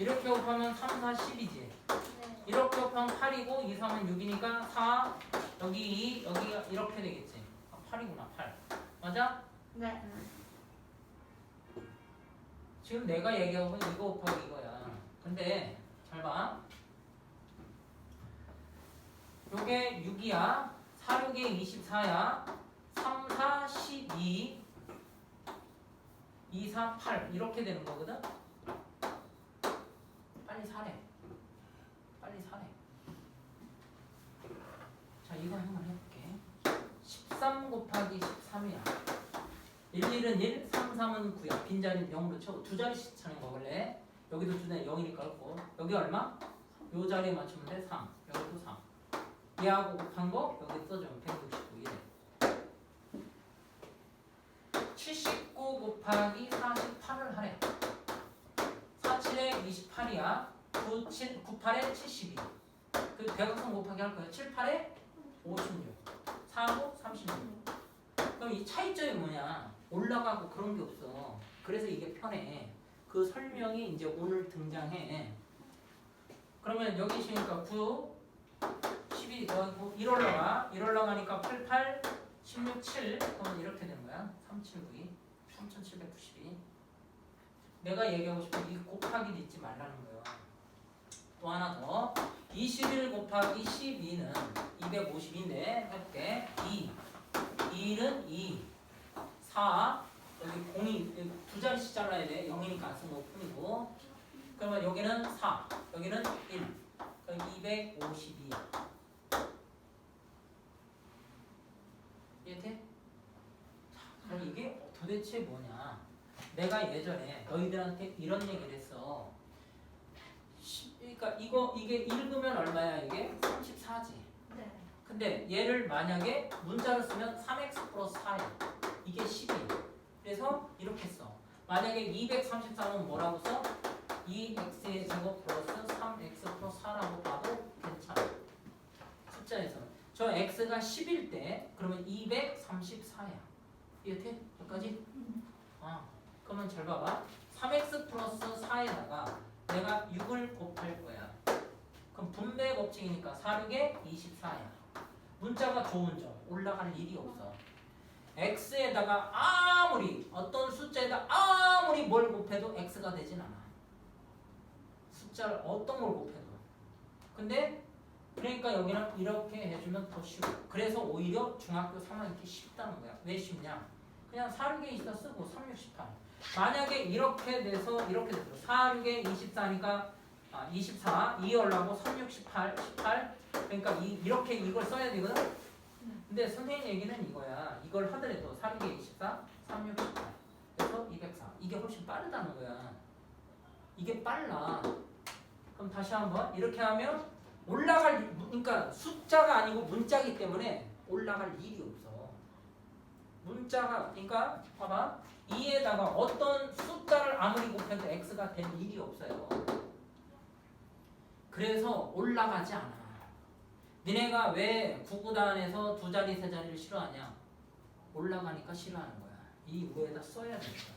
이렇게 곱하면 3, 4, 10이지. 네. 이렇게 곱하면 8이고 2, 3은 6이니까 4 여기 2 여기가 이렇게 되겠지. 아, 8이구나 8. 맞아? 네. 지금 내가 얘기하고 있는 이거 곱하기 이거야. 근데 잘 봐. 요게 6이야. 4, 6에 24야. 3, 4, 12. 2, 4, 8 이렇게 되는 거거든. 빨리 사래. 빨리 사래. 자 이거 한번 해볼게. 13 곱하기 13이야. 1, 1은 1, 3, 3은 9야. 빈자리는 0으로 쳐고 두 자리씩 차는 거 원래. 여기도 두 자리 0이니까 그렇고 여기 얼마? 요 자리에 맞추면 돼 3. 여기도 3. 얘하고 곱한 거 여기 써주면 169 이래. 79 곱하기 48을 하래. 47에 28이야. 9, 7, 98에 72. 그 대각선 곱하기 할 거야. 7, 8에 56. 4고 36. 그럼 이 차이점이 뭐냐? 올라가고 그런 게 없어. 그래서 이게 편해. 그 설명이 이제 오늘 등장해. 그러면 여기 있으니까 9, 12 더하고 1 올라가. 1 올라가니까 8, 8, 16, 7. 그러면 이렇게 되는 거야. 3, 7, 9, 2. 3792. 내가 얘기하고 싶은 이 곱하기도 잊지 말라는 거예요. 또 하나 더. 21 곱하기 12는 252인데 해볼게. 2. 2는 2, 4, 여기 공이 두 자리씩 잘라야 돼. 0이니까 안쓴거 뿐이고. 그러면 여기는 4, 여기는 1. 그럼 252야. 이해돼? 자, 그럼 이게 도대체 뭐냐? 내가 예전에 너희들한테 이런 얘기를 했어. 시- 그러니까 이거 이게 읽으면 얼마야 이게? 34지. 네. 근데 얘를 만약에 문자로 쓰면 3x 플러스 4야. 이게 10이야. 그래서 이렇게 써. 만약에 234는 뭐라고 써? 2x의 제곱 플러스 3x 플러스 4라고 봐도 괜찮아. 숫자에서는. 저 x가 10일 때 그러면 234야. 이해돼? 여기까지? 아, 그러면 잘 봐봐. 3x 플러스 4에다가 내가 6을 곱할 거야. 그럼 분배 법칙이니까 4, 6에 24야. 문자가 좋은 점 올라갈 일이 없어. x에다가 아무리 어떤 숫자에다 아무리 뭘 곱해도 x가 되진 않아. 숫자를 어떤 걸 곱해도. 근데 그러니까 여기는 이렇게 해주면 더 쉬워. 그래서 오히려 중학교 3학년기 쉽다는 거야. 왜 쉽냐? 그냥 4, 6에 24 쓰고 3, 6, 18. 만약에 이렇게 돼서 이렇게 돼서 4, 6에 24니까 아, 24, 2 올라고 3, 6, 18, 18. 그러니까 이, 이렇게 이걸 써야 되거든. 근데 선생님 얘기는 이거야. 이걸 하더라도 4, 6에 24, 3, 6, 18. 그래서 204. 이게 훨씬 빠르다는 거야. 이게 빨라. 그럼 다시 한번 이렇게 하면 올라갈 그러니까 숫자가 아니고 문자기 때문에 올라갈 일이 없어. 문자가 그러니까 봐봐 2에다가 어떤 숫자를 아무리 곱해도 x가 될 일이 없어요. 그래서 올라가지 않아. 니네가 왜 구구단에서 두 자리 세 자리를 싫어하냐? 올라가니까 싫어하는 거야. 이 위에다 써야 된다.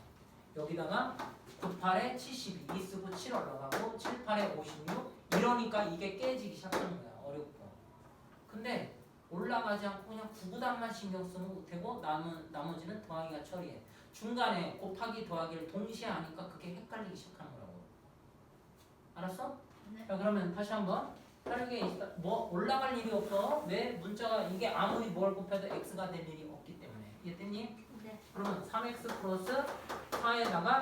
여기다가 98에 72 쓰고 7 올라가고 7, 8에 56 이러니까 이게 깨지기 시작하는 거야. 어렵고. 근데 올라가지 않고 그냥 구구단만 신경 쓰면 못하고 남은, 나머지는 더하기가 처리해. 중간에 곱하기 더하기를 동시에 하니까 그게 헷갈리기 시작하는 거라고. 알았어? 네. 자 그러면 다시 한번 있다. 뭐 올라갈 일이 없어. 왜 문자가 이게 아무리 뭘 곱해도 x가 될 일이 없기 때문에. 이해됐니? 네. 그러면 3x 플러스 4에다가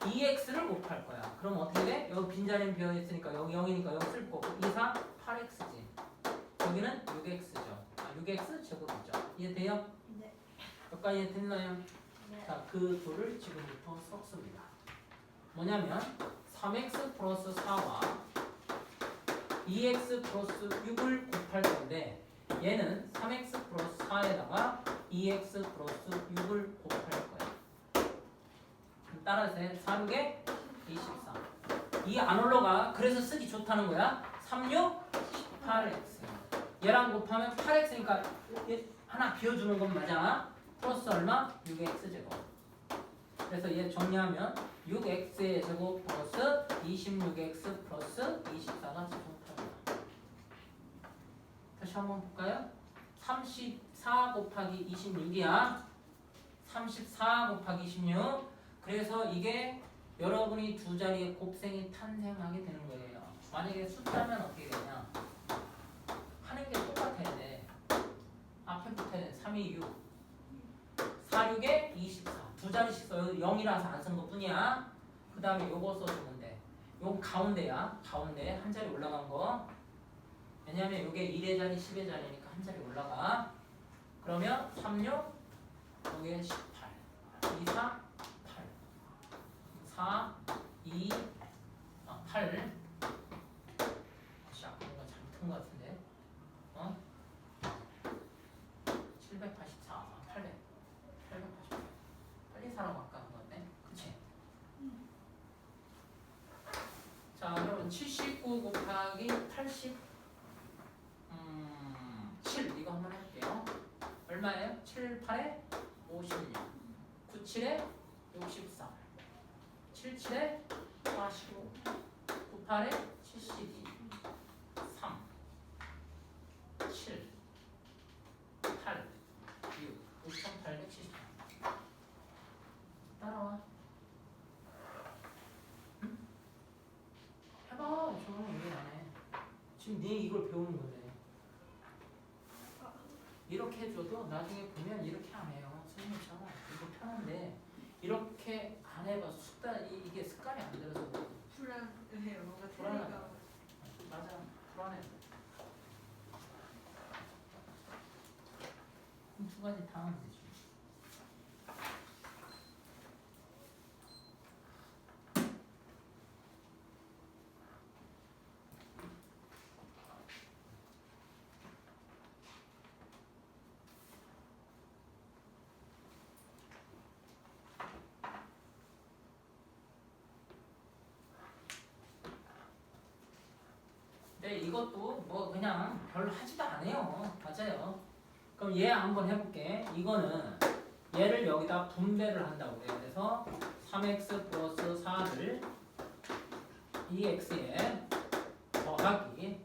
2x를 곱할 거야. 그럼 어떻게 돼? 여기 빈자리는 비어 있으니까 여기 0이니까 0쓸 거고 2, 4, 8x지. 여기는 6x죠. 아, 6x 제곱이죠. 이해돼요? 네. 여기까지 이해됐나요? 네. 자, 그 둘을 지금부터 섞습니다. 뭐냐면 3x 플러스 4와 2x 플러스 6을 곱할 건데 얘는 3x 플러스 4에다가 2x 플러스 6을 곱할. 그럼 따라서 4, 6에 24. 이안 올라가. 그래서 쓰기 좋다는 거야. 3, 6, 18x. 얘랑 곱하면 8x니까 하나 비워주는 건 맞아. 플러스 얼마? 6x 제곱. 그래서 얘 정리하면 6x의 제곱 플러스 26x 플러스 24가 최종탑이다. 다시 한번 볼까요? 34 곱하기 26이야. 34 곱하기 26. 그래서 이게 여러분이 두 자리의 곱셈이 탄생하게 되는 거예요. 만약에 숫자면 어떻게 되냐? 하는 게 똑같아야 돼. 앞에 붙어야 돼. 3, 2, 6. 4, 6에 24. 두 자리씩 써요. 0이라서 안 쓴 것 뿐이야. 그 다음에 요거 써주면 돼. 요 가운데야. 가운데 한 자리 올라간 거. 왜냐면 요게 1의 자리, 10의 자리니까 한 자리 올라가. 그러면 3, 6, 요게 18. 2, 4, 8. 4, 2, 아, 8. 혹시 아까 뭔가 잘못한 것 같은데. 어? 784, 아, 800. 888. 빨리 사라고 아까 한 건데. 그치? 자, 그러면 79 곱하기 80. 음, 7. 이거 한번 해볼게요. 얼마예요? 7, 8에 56. 9, 7에 64. 7, 7에 45. 9, 8에 72. 3. 7. 8. 6. 5878. 따라와. 응? 해봐. 저는 왜안 해? 지금 네 이걸 배우는 건데. 해줘도 나중에 보면 이렇게 안 해요. 선생님처럼 이거 편한데 이렇게 안 해봐. 이- 이게 습관이 안 들어서 그래. 불안해요. 뭔가 불안하다. 맞아. 불안해. 그럼 두 가지 다 하면 되 지. 네, 이것도 뭐 그냥 별로 하지도 않아요. 맞아요. 그럼 얘 한번 해볼게. 이거는 얘를 여기다 분배를 한다고 해요. 그래서 3x 플러스 4를 2x에 더하기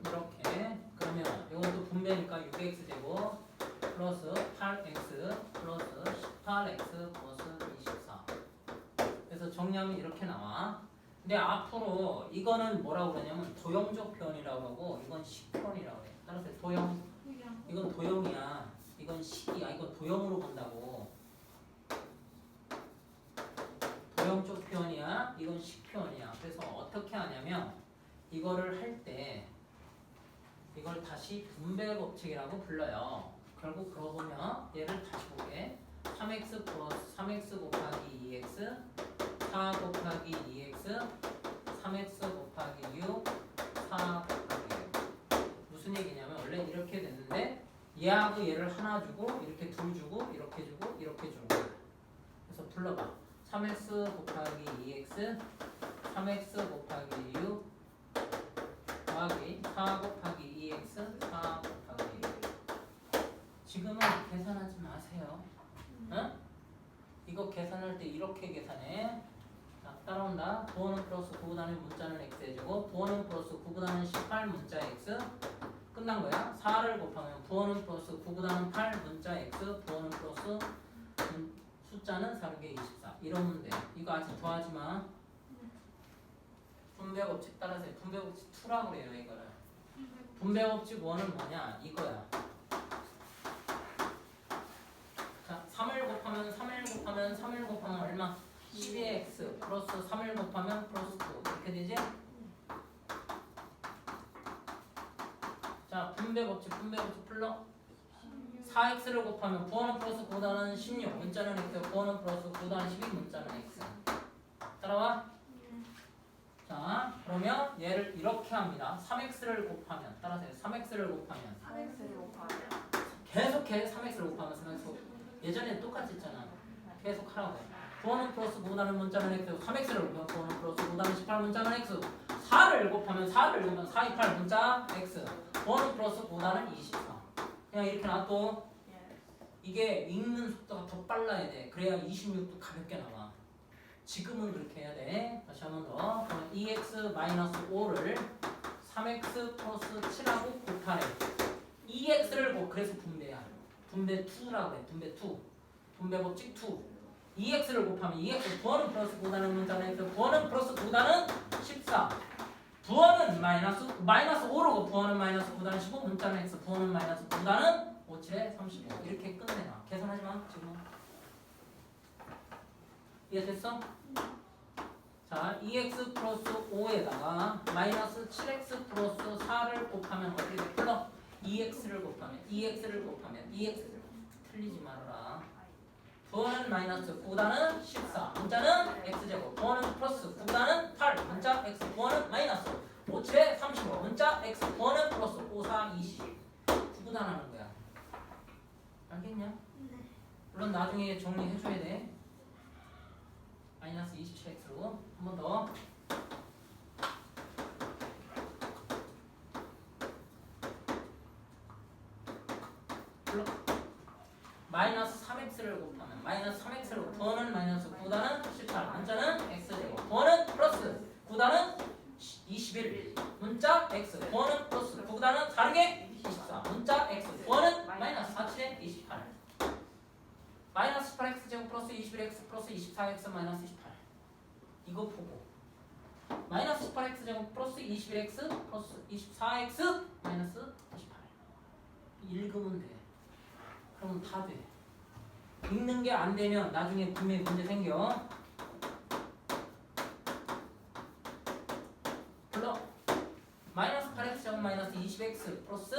이렇게 그러면 이것도 분배니까 6x 제곱 플러스 8x 플러스 18x 플러스 24 그래서 정리하면 이렇게 나와. 근데 앞으로 이거는 뭐라고 그러냐면 도형적 표현이라고 하고 이건 식표현이라고 해. 따라서 도형 이건 도형이야. 이건 식이야. 이건 도형으로 본다고. 도형적 표현이야. 이건 식표현이야. 그래서 어떻게 하냐면 이거를 할 때 이걸 다시 분배 법칙이라고 불러요. 결국 그러고 보면 얘를 다시 보게. 3x 플러스 3x 곱하기 2x 4 곱하기 2x 3x 곱하기 6 4 곱하기 6 무슨 얘기냐면 원래 이렇게 됐는데 얘하고 얘를 하나 주고 이렇게 둘 주고 이렇게 주고 이렇게 주는 거야. 그래서 불러봐. 3x 곱하기 2x 3x 곱하기 6 더하기 4 곱하기 2x 4 곱하기 6 지금은 계산하지 마세요. 응? 이거 계산할 때 이렇게 계산해. 자, 따라온다. 부호는 플러스 9보다는 문자는 x해주고 부호는 플러스 9보다는 18 문자 x 끝난 거야. 4를 곱하면 부호는 플러스 9보다는 8 문자 x 부호는 플러스 문- 숫자는 4르게 24 이러면 돼. 이거 아직 더하지 마. 분배 법칙 따라서 해. 분배 법칙 2라고 그래요 이거를. 분배 법칙 1은 뭐냐? 이거야. 자, 3을 곱하면 3을 곱하면 3을 곱하면 얼마? 12x 플러스 3을 곱하면 플러스 9 이렇게 되지? 자, 분배 법칙, 분배 법칙 풀러. 4x를 곱하면 부호는 플러스 9다는 16 문자는 x 부호는 플러스 9다는 12 문자는 x. 따라와? 자, 그러면 얘를 이렇게 합니다. 3x를 곱하면. 따라서 3x를 곱하면. 3x를 곱하면. 계속해 3x를 곱하면 3x 예전에 똑같이 했잖아. 계속 하라고 부호는 플러스 9다는 문자는 x 3x를 곱하면 부호는 플러스 9다는 18 문자는 x 4를 곱하면 4를 곱하면 4, 2, 8 문자 x 부호는 플러스 9다는 24 그냥 이렇게 놔둬 예. 이게 읽는 속도가 더 빨라야 돼 그래야 26도 가볍게 나와 지금은 그렇게 해야 돼. 다시 한 번 더. 그럼 2x 마이너스 5를 3x 플러스 7하고 곱하래. 2x를 곱 그래서 분배야. 분배 2라고 해. 분배 2. 분배 법칙 2. 2x를 곱하면 2x 부호는 플러스 9다는 문자는 x 부호는 플러스 9다는 14. 부호는 마이너스 마이너스 5로 부호는 마이너스 9다는 15 문자는 x 부호는 마이너스 9다는 5, 7에 35 이렇게 끝내놔. 계산하지 마 지금. 이해됐어? 자, 2x 플러스 5에다가 마이너스 7x 플러스 4를 곱하면 어떻게 돼? 플러 2x를 곱하면 2x를 곱하면 2x를 틀리지 말아라. 부호는 마이너스 9다는 14 문자는 x제곱 부호는 플러스 9다는 8 문자 x 부호는 마이너스 5, 7에 35 문자 x 부호는 플러스 5, 4, 20 구분하는 거야. 알겠냐? 물론 나중에 정리해줘야 돼. 마이너스 27x로 한 번 더. 마이너스 3x를 곱하면 마이너스 3x를 부호는 마이너스 9다는 18 문자는 x제곱 부호는 플러스 9다는 21 문자 x 부호는 플러스 9다는 다르게 24 문자 x 부호는 마이너스 47에 28 마이너스 18x 제곱 플러스 21x 플러스 24x 마이너스 28 이거 보고. 마이너스 18x 제곱 플러스 21x 플러스 24x 마이너스 28 읽으면 돼. 그러면 다 돼. 읽는 게 안 되면 나중에 분명히 문제 생겨. 불러. 마이너스 8x 제곱 마이너스 20x 플러스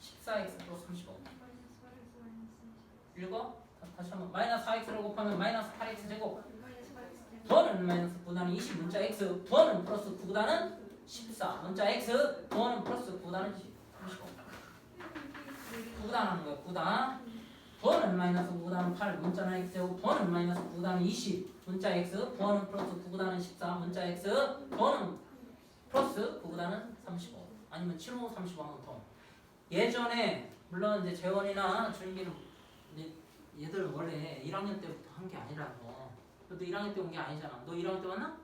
14x 플러스 35. 읽어. 다- 다시 한번 마이너스 4x를 곱하면 마이너스 8x 제곱. 부호는 마이너스 9단은 20 문자 x. 부호는 플러스 9단은 14 문자 x. 부호는 플러스 9단은 35. 9단 하는 거야. 9단. 부호는 마이너스 9단은 8 문자는 x고 부호는 마이너스 9단은 20 문자 x 부호는 플러스 9단은 14 문자 x 부호는 플러스 9단은 35 아니면 75, 35 하면 더. 예전에 물론 이제 재원이나 준비는 이제 얘들 원래 1학년 때부터 한 게 아니라서. 너도 1학년 때 온 게 아니잖아. 너 1학년 때 왔나?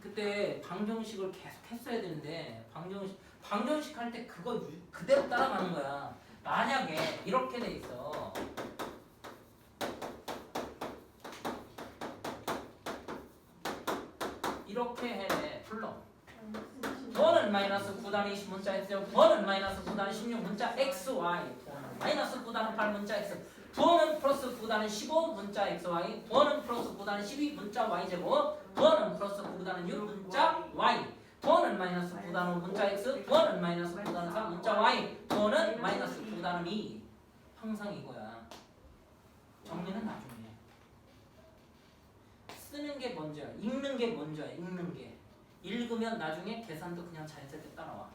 그때 방정식을 계속 했어야 되는데 방정식 방정식 할 때 그거 유- 그대로 따라가는 거야. 만약에 이렇게 돼 있어. 이렇게 해 불러. 부호는 마이너스 9단위 20 문자 x 부호는 마이너스 9단위 16 문자 x y 부호는 마이너스 9단위 8 문자 x 부호는 플러스 9단위 15 문자 x y 부호는 플러스 9단위 12 문자 y 제곱 부호는 플러스 9단위 6 문자 y 부호는 마이너스 9단위 문자 x 부호는 마이너스 9단위 3 문자 y 부호는 마이너스 9단위 2 항상 이거야 정리는 나중에. 쓰는 게 먼저야. 읽는 게 먼저야. 읽는 게. 읽으면 나중에 계산도 그냥 자연스럽게 따라와.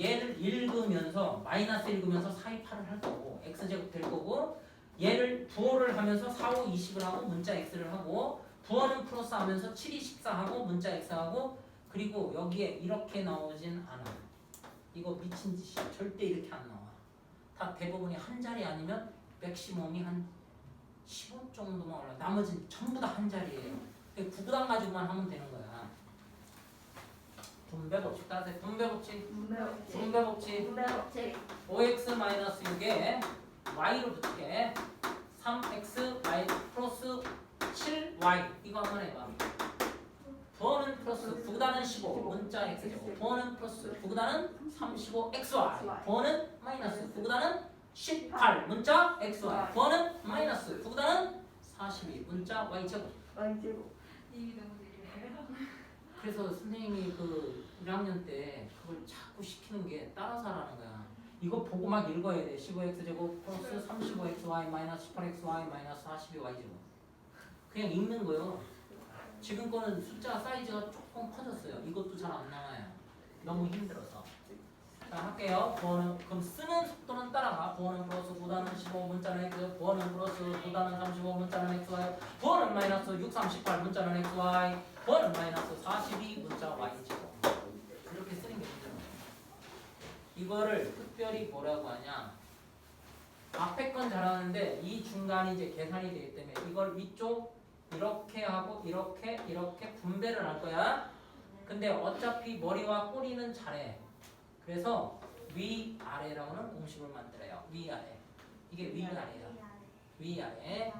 얘를 읽으면서 마이너스 읽으면서 4, 2, 8을 할 거고 x제곱 될 거고 얘를 부호를 하면서 4, 5, 20을 하고 문자 x를 하고 부호는 플러스 하면서 7, 2, 14 하고 문자 x 하고 그리고 여기에 이렇게 나오진 않아. 이거 미친 짓이야. 절대 이렇게 안 나와. 다 대부분이 한 자리 아니면 맥시멈이 한15 정도만 올라. 나머지는 전부 다 한 자리예요. 구구단 가지고만 하면 되는 거야. 분배 법칙 따세 분배 법칙 분배 법칙 5x 마이너스 6에 y로 붙게 3x y 플러스 7y 이거 한번 해봐 부호는 플러스 9단은 15 문자 x 제곱 부호는 플러스 9단은 35 xy 부호는 마이너스 9단은 18 문자 xy 부호는 마이너스 9단은 42 문자 y 제곱 이미 너무. 그래서 선생님이 그 1학년 때 그걸 자꾸 시키는 게 따라서 하라는 거야. 이거 보고 막 읽어야 돼. 15x 제곱 플러스 35xy 마이너스 18xy 마이너스 42y 제곱. 그냥 읽는 거요. 지금 거는 숫자 사이즈가 조금 커졌어요. 이것도 잘 안 나와요. 너무 힘들어서. 자 할게요. 부호는 그럼 쓰는 속도는 따라가. 부호는 플러스 9단은 15 문자는 x. 부호는 플러스 9단은 35 문자는 xy. 부호는 마이너스 6, 38 문자는 xy. 부호는 마이너스 42 문자 y 제곱. 그렇게 쓰는 게 문제예요. 이거를 특별히 뭐라고 하냐? 앞에 건 잘하는데 이 중간이 이제 계산이 되기 때문에 이걸 위쪽 이렇게 하고 이렇게 이렇게 분배를 할 거야. 근데 어차피 머리와 꼬리는 잘해. 그래서 위 아래라고는 공식을 만들어요. 위 아래. 이게 위 아래야. 위 아래.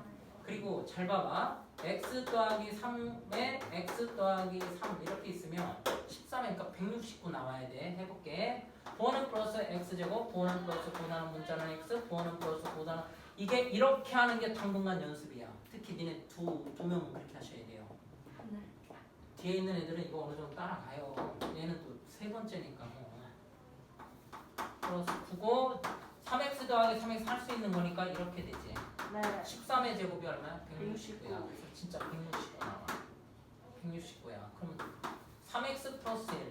그리고 잘 봐봐. x 더하기 3에 x 더하기 3 이렇게 있으면 13이니까 169 나와야 돼. 해볼게. 부호는 플러스 x제곱, 부호는 플러스 9나는 문자는 x, 부호는 플러스 9나는 이게 이렇게 하는 게 당분간 연습이야. 특히 니네 두, 두 명은 그렇게 하셔야 돼요. 네. 뒤에 있는 애들은 이거 어느 정도 따라가요. 얘는 또 세 번째니까 뭐. 플러스 9고 3x 더하기 3x 할 수 있는 거니까 이렇게 되지. 네. 13의 제곱이 얼마야? 169. 169야. 그래서 진짜 169 나와. 169야. 그러면 3x 플러스 1.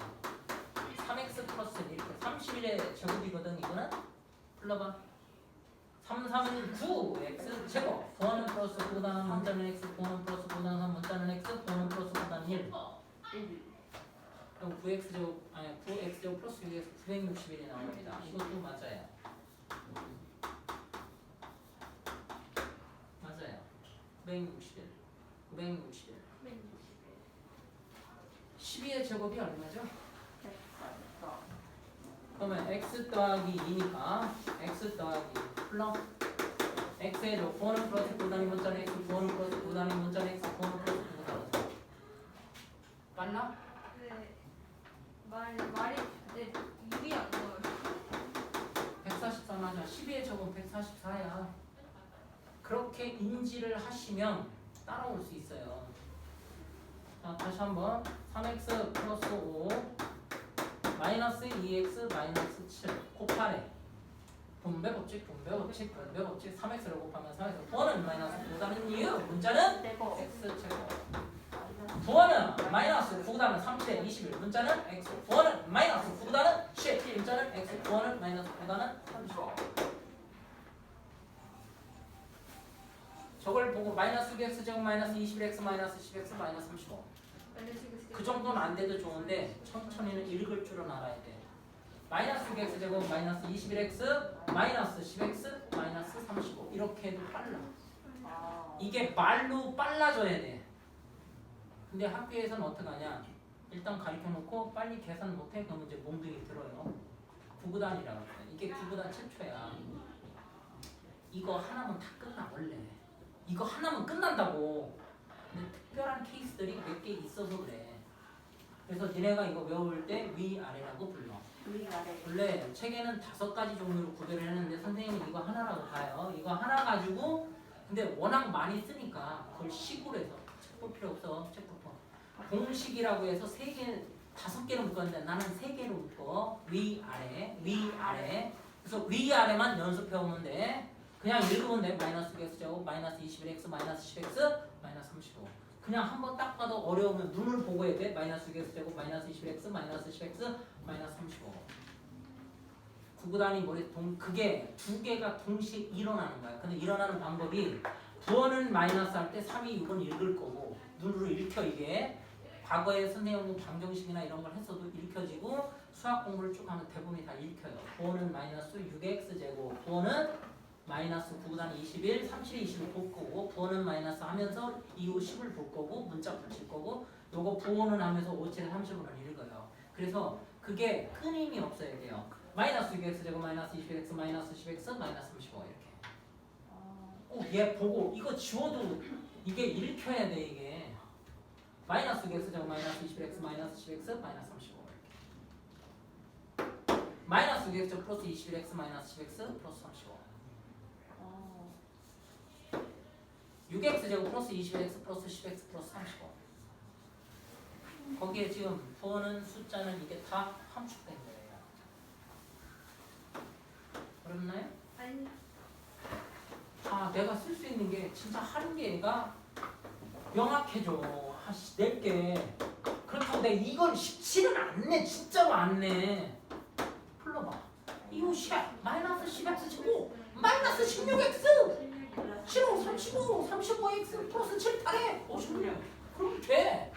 3x 플러스 1 이렇게 31의 제곱이거든 이거는. 불러봐. 3, 3은 9 x 제곱. 9는 플러스 9다는 문자는 x, 9는 플러스 9다는 3 문자는 x, 9는 플러스 9다는 1. 1. 그럼 9x 제곱 아니 9x 제곱 플러스 6x 961이 나옵니다. 이것도 맞아요. 맞아요. 961. 961. 12의 제곱이 얼마죠? 144. 그러면 x 더하기 2니까 x 더하기 플러 x의 조 9는 플러스 9단위 문자는 x 9는 플러스 9단위 문자는 x 9는 플러스 9단위 문자 빨라? 네. 말 말이 네 입이 안 나와요. 144 맞아. 12의 제곱 144야. 그렇게 인지를 하시면 따라올 수 있어요. 자, 다시 한번 3x 플러스 5 마이너스 2x 마이너스 7 곱하래. 분배 법칙, 분배 법칙, 분배 법칙 3x를 곱하면 3x 부호는 마이너스 9다는 이유. 문자는 제곱. x 제곱. 부호는 마이너스 9다는 37에 21 문자는 x. 부호는 마이너스 9다는 10 문자는 x. 부호는 마이너스 9다는 35 저걸 보고 마이너스 6x 제곱 마이너스 21x 마이너스 10x 마이너스 35 그 정도는 안 돼도 좋은데 천천히는 읽을 줄은 알아야 돼 마이너스 6x 제곱 마이너스 21x 마이너스 10x 마이너스 35 이렇게 해도 빨라 아. 이게 말로 빨라져야 돼. 근데 학교에서는 어떻게 하냐? 일단 가르쳐 놓고 빨리 계산 못해? 그러면 이제 몽둥이 들어요. 구구단이라고 그래. 이게 구구단 최초야. 이거 하나면 다 끝나 원래. 이거 하나면 끝난다고. 특별한 케이스들이 몇 개 있어서 그래. 그래서 니네가 이거 외울 때 위아래라고 불러. 위아래. 원래 책에는 다섯 가지 종류로 구별을 했는데 선생님이 이거 하나라고 봐요. 이거 하나 가지고 근데 워낙 많이 쓰니까 그걸 식으로 해서 책볼 필요 없어. 책 볼. 공식이라고 해서 세 개, 다섯 개를 묶었는데 나는 세 개로 묶어. 위 아래, 위 아래. 그래서 위 아래만 연습해 오면 돼. 그냥 읽으면 돼. 마이너스 x 제곱, 마이너스 21x, 마이너스 10x, 마이너스 35. 그냥 한 번 딱 봐도 어려우면 눈을 보고 해야 돼. 마이너스 6x 제곱, 마이너스 21x, 마이너스 10x, 마이너스 35. 구구단위 머리 동 그게 두 개가 동시에 일어나는 거야. 근데 일어나는 방법이 9원은 마이너스 할 때 3이 6은 읽을 거고 눈으로 읽혀 이게 과거에 선생님 방정식이나 이런 걸 했어도 읽혀지고 수학 공부를 쭉 하면 대부분이 다 읽혀요. 9원은 마이너스 6x 제곱 9원은 마이너스 9구단 21, 37, 20을 볼 거고 부호는 마이너스 하면서 이후 10을 볼 거고 문자 붙일 거고 요거 부호는 하면서 5, 7, 30을 읽어요. 그래서 그게 끊임이 없어야 돼요. 마이너스 6x 제곱 마이너스 21x 마이너스 10x 마이너스 35 이렇게 아. 꼭얘 보고 이거 지워도 이게 읽혀야 돼 이게 마이너스 6x 제곱 마이너스 21x 마이너스 10x 마이너스 35 이렇게 마이너스 6x 제곱 플러스 21x 마이너스 10x 플러스 35 아. 6x 제곱 플러스 21x 플러스 10x 플러스 35 거기에 지금 보는 숫자는 이게 다 함축된 거예요. 어렵나요? 아니. 아 내가 쓸 수 있는 게 진짜 하는 게 얘가 명확해져. 아씨 낼게. 그렇다고 내가 이걸 쉽지는 않네. 진짜로 안내. 풀러봐. 이거 10 마이너스 10x 제곱. 마이너스 16x 7호 35 35x 플러스 7 8에 56 그럼 돼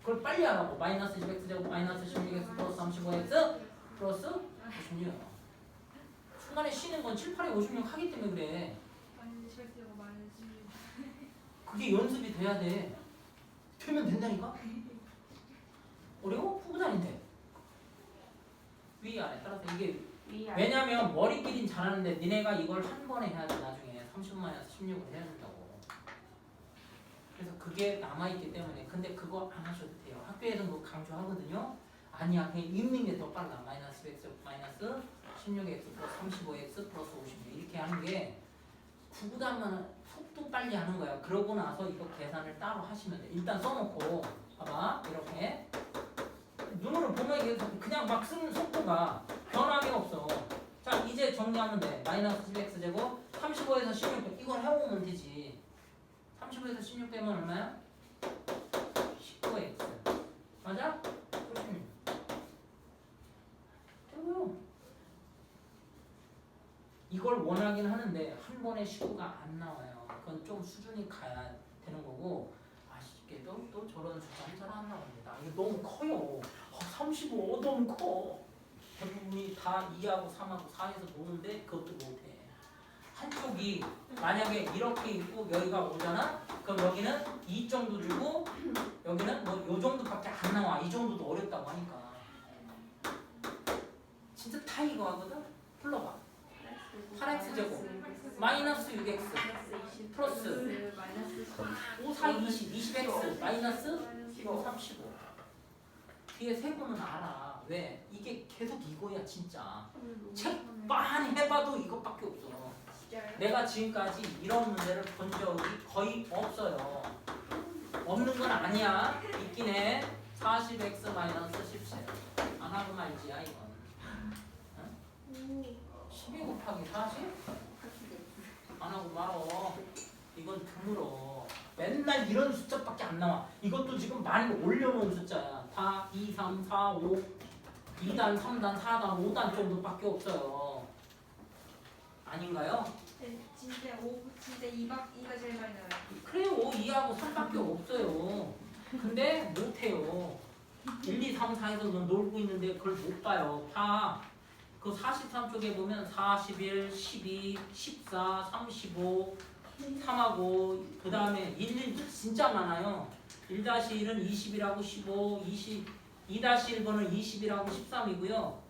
그걸 빨리 하라고 마이너스 10x 제곱 마이너스 16x 플러스 35x 플러스 56 중간에 쉬는 건 7, 8에 56 하기 때문에 그래. 마이너스 10x제곱 마이너스 그게 연습이 돼야 돼. 되면 된다니까? 어려워? 후보자인데. 위아래 따라서 이게 위아래. 왜냐면 머리끼린 잘하는데 니네가 이걸 한 번에 해야 돼 나중에 30만에서 16을 해야 된다고. 그래서 그게 남아있기 때문에 근데 그거 안 하셔도 돼요. 학교에서는 그거 강조하거든요. 아니야 그냥 읽는 게 더 빨라. 마이너스 x 마이너스 16x 플러스 35x 플러스 56 이렇게 하는 게 구구단만 속도 빨리 하는 거야. 그러고 나서 이거 계산을 따로 하시면 돼. 일단 써놓고 봐봐 이렇게 눈으로 보면 이게 그냥 막 쓰는 속도가 변함이 없어. 자 이제 정리하면 돼. 마이너스 10x 제곱 35에서 16 빼. 이걸 해오면 되지. 35에서 16 빼면 얼마야? 19x. 맞아? 96. 되고요. 이걸 원하긴 하는데 한 번에 19가 안 나와요. 그건 좀 수준이 가야 되는 거고 아쉽게도 또 저런 숫자는 잘안 나옵니다. 이게 너무 커요. 어, 35 너무 커. 대부분이 다 2하고 3하고 4에서 노는데 그것도 못해. 한쪽이 만약에 이렇게 있고 여기가 오잖아? 그럼 여기는 2 정도 주고 여기는 뭐 요 정도밖에 안 나와. 이 정도도 어렵다고 하니까. 진짜 다 이거 하거든? 풀러봐. 8x 제곱 마이너스 6x 플러스 마이너스 5, 4, 20, 20x 마이너스 15, 35 뒤에 세고는 알아 왜? 이게 계속 이거야 진짜 책 많이 해봐도 이것밖에 없어? 내가 지금까지 이런 문제를 본 적이 거의 없어요 없는 건 아니야 있긴 해 40x 마이너스 17 안 하고 말지야 이건 12 곱하기 40? 안 하고 말어. 이건 드물어. 맨날 이런 숫자밖에 안 나와. 이것도 지금 많이 올려놓은 숫자야. 다 2, 3, 4, 5, 2단, 3단, 4단, 5단 정도밖에 없어요. 아닌가요? 네, 진짜 5 진짜 2박 2가 제일 많이 나와요. 그래요. 2하고 3밖에 없어요. 근데 못해요. 1, 2, 3, 4에서 놀고 있는데 그걸 못 봐요. 다. 그 43쪽에 보면 41, 12, 14, 35, 3하고 그 다음에 1, 1도 진짜 많아요. 1-1은 20이라고 15, 20, 2-1번은 20이라고 13이고요.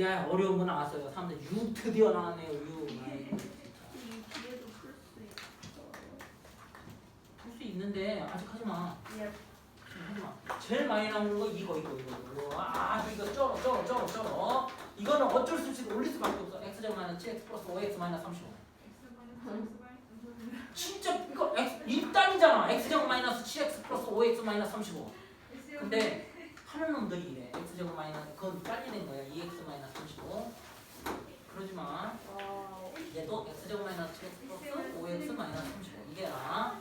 야 어려운 거 나왔어요. 3대 6 드디어 나왔네요. 6. 아이고, 진짜. 이 뒤에도 풀수 할수 있는데 아직 하지 마. 예. 하지 마. 제일 많이 나오는 거 이거 이거 이거 이거 아 이거 쩔어 쩔어 쩔어 쩔어 이거는 어쩔 수 없이 올릴 수밖에 없어 x 제곱 마이너스 7x 플러스 5x 마이너스 35 X 마이너스 X 마이너스 진짜 이거 x 1단이잖아 x 제곱 마이너스 7x 플러스 5x 마이너스 35 X 근데 하는 놈들이 이래 x 제곱 마이너스 그건 빨리 된 거야 2x 마이너스 30만 얘도 x제곱 마이너스 7x 플러스 5x 마이너스 35 이게야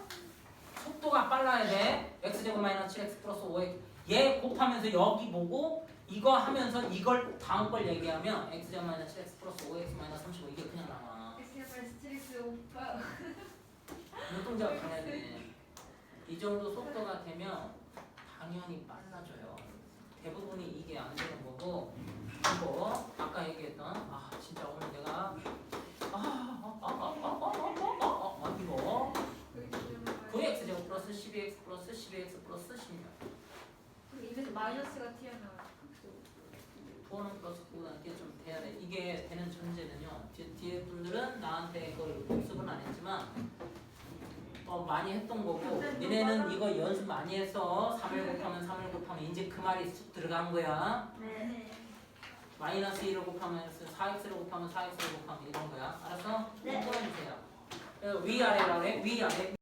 속도가 빨라야 돼. X제곱 마이너스 7x 플러스 5x 얘 곱하면서 여기 보고 이거 하면서 이걸 다음 걸 얘기하면 x제곱 마이너스 7x 플러스 5x 마이너스 35 이게 그냥 나와. 눈동자가 강해야 돼이 정도 속도가 되면 당연히 빨라져요. 대부분이 이게 안 되는 거고 이거 아까 얘기했던 아 진짜 오늘 내가 아아아아아아아아 이거 9x 제곱 플러스 12x 플러스 12x 플러스 16 입에서 마이너스가 튀어나와. 보는 플러스 9는 이게 좀 돼야 돼 이게 되는 전제는요 뒤, 뒤에 분들은 나한테 그걸 복습은 안 했지만 어, 많이 했던 거고 니네는 이거 연습 많이 해서 3을 곱하면 3을 곱하면 이제 그 말이 쑥 들어간 거야 네. 마이너스 1을 곱하면 4x를 곱하면 4x를 곱하면 이런 거야 알았어? 네. 또 해주세요 위아래라래 위아래